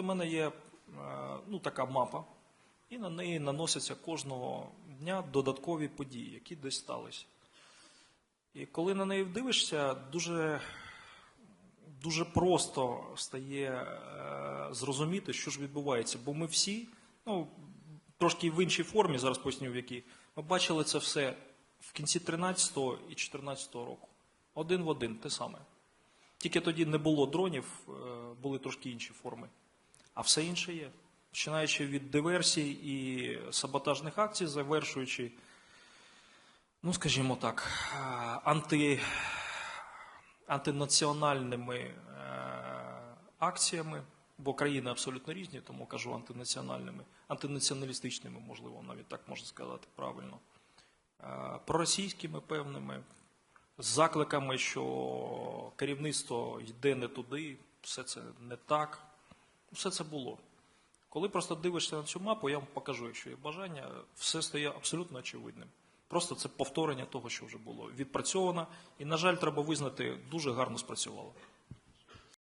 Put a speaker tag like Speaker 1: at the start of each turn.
Speaker 1: У мене є е, ну, така мапа, і на неї наносяться кожного дня додаткові події, які десь сталися. І коли на неї дивишся, дуже, дуже просто стає е, зрозуміти, що ж відбувається. Бо ми всі, ну, трошки в іншій формі, зараз поясню в якій, ми бачили це все в кінці 13-го і 14-го року. Один в один, те саме. Тільки тоді не було дронів, е, були трошки інші форми. А все інше є. Починаючи від диверсій і саботажних акцій, завершуючи, ну скажімо так, е, анти, антинаціональними е, акціями, бо країни абсолютно різні, тому кажу антинаціональними, антинаціоналістичними, можливо, навіть так можна сказати правильно, е, проросійськими певними, з закликами, що керівництво йде не туди, все це не так. Все це було. Коли просто дивишся на цю мапу, я вам покажу, якщо є бажання, все стає абсолютно очевидним. Просто це повторення того, що вже було відпрацьовано, і, на жаль, треба визнати, дуже гарно спрацювало.